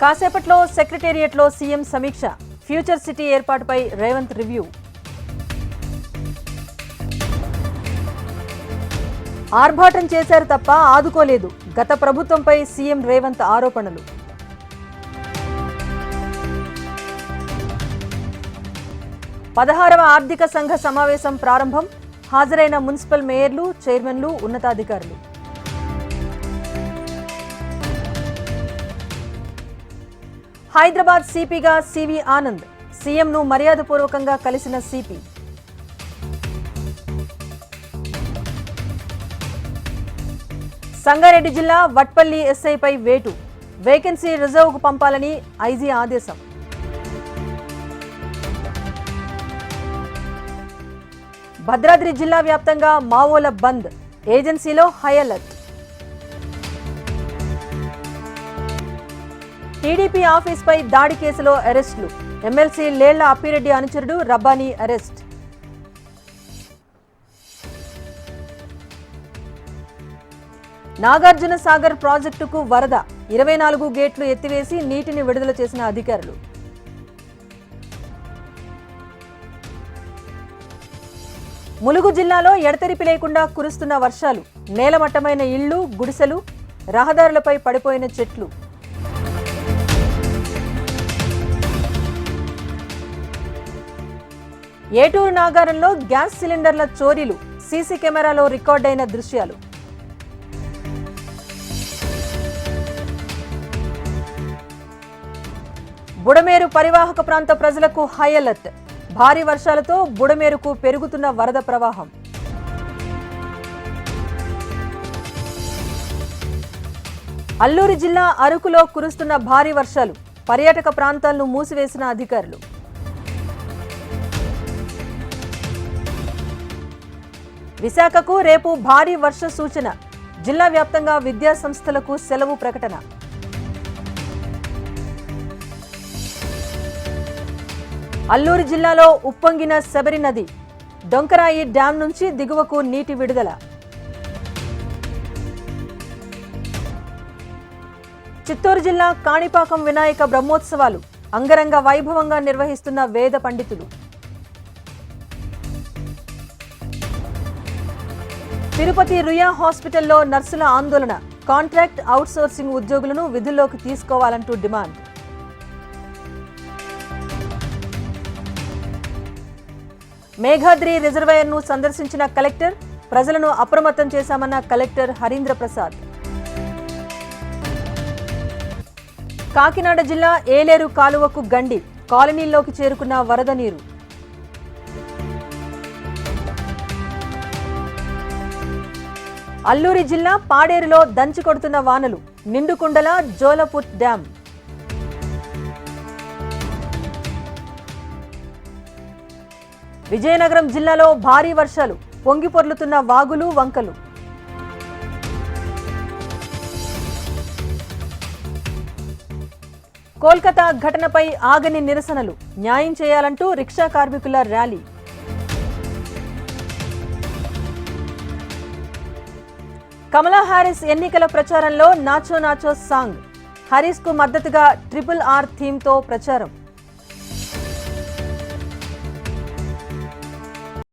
కాసేపట్లో సెక్రటేరియట్లో సీఎం సమీక్ష. ఫ్యూచర్ సిటీ ఏర్పాటుపై రేవంత్ రివ్యూ. ఆర్భాటం చేశారు తప్ప ఆదుకోలేదు. గత ప్రభుత్వంపై సీఎం రేవంత్ ఆరోపణలు. పదహారవ ఆర్థిక సంఘ సమావేశం ప్రారంభం. హాజరైన మున్సిపల్ మేయర్లు చైర్మన్లు ఉన్నతాధికారులు. హైదరాబాద్ సిపిగా సివి ఆనంద్ సీఎంను మర్యాదపూర్వకంగా కలిసిన సిపి. సంగారెడ్డి జిల్లా వట్పల్లి ఎస్ఐపై వేటు. వేకెన్సీ రిజర్వ్కు పంపాలని ఐజీ ఆదేశం. భద్రాద్రి జిల్లా వ్యాప్తంగా మావోల బంద్. ఏజెన్సీలో హై అలర్ట్. టీడీపీ ఆఫీస్పై దాడి కేసులో అరెస్టులు. ఎమ్మెల్సీ లేళ్ళ అప్పిరెడ్డి అనుచరుడు రబ్బానీ అరెస్ట్. నాగార్జున సాగర్ ప్రాజెక్టుకు వరద. ఇరవై నాలుగు గేట్లు ఎత్తివేసి నీటిని విడుదల చేసిన అధికారులు. ములుగు జిల్లాలో ఎడతెరిపి లేకుండా కురుస్తున్న వర్షాలు. నేలమట్టమైన ఇళ్ళు గుడిసెలు రహదారులపై పడిపోయిన చెట్లు. ఏటూరు నాగారంలో గ్యాస్ సిలిండర్ల చోరీలు సీసీ కెమెరాలో రికార్డైన దృశ్యాలు. బుడమేరు పరివాహక ప్రాంత ప్రజలకు హై అలర్ట్. భారీ వర్షాలతో బుడమేరుకు పెరుగుతున్న వరద ప్రవాహం. అల్లూరు జిల్లా అరకులో కురుస్తున్న భారీ వర్షాలు. పర్యాటక ప్రాంతాలను మూసివేసిన అధికారులు. విశాఖకు రేపు భారీ వర్ష సూచన. జిల్లా వ్యాప్తంగా విద్యా సంస్థలకు సెలవు ప్రకటన. అల్లూరు జిల్లాలో ఉప్పొంగిన శబరి నది డొంకరాయి డ్యాం నుంచి దిగువకు నీటి విడుదల. చిత్తూరు జిల్లా కాణిపాకం వినాయక బ్రహ్మోత్సవాలు అంగరంగ వైభవంగా నిర్వహిస్తున్న వేద పండితులు. తిరుపతి రుయా హాస్పిటల్లో నర్సుల ఆందోళన. కాంట్రాక్ట్ అవుట్సోర్సింగ్ ఉద్యోగులను విధుల్లోకి తీసుకోవాలంటూ డిమాండ్. మేఘాద్రి రిజర్వాయర్ను సందర్శించిన కలెక్టర్ ప్రజలను అప్రమత్తం చేశామన్న కలెక్టర్ హరీంద్ర ప్రసాద్. కాకినాడ జిల్లా ఏలేరు కాలువకు గండి కాలనీల్లోకి చేరుకున్న వరద నీరు. అల్లూరి జిల్లా పాడేరులో దంచి కొడుతున్న వానలు. నిండుకుండల జోలపుట్ డ్యాం. విజయనగరం జిల్లాలో భారీ వర్షాలు. పొంగి పొర్లుతున్న వాగులు వంకలు. కోల్కతా ఘటనపై ఆగని నిరసనలు. న్యాయం చేయాలంటూ రిక్షా కార్మికుల ర్యాలీ. కమలా హారిస్ ఎన్నికల ప్రచారంలో నాచో నాచో సాంగ్. హరీస్కు మద్దతుగా ట్రిపుల్ ఆర్ థీమ్తో ప్రచారం.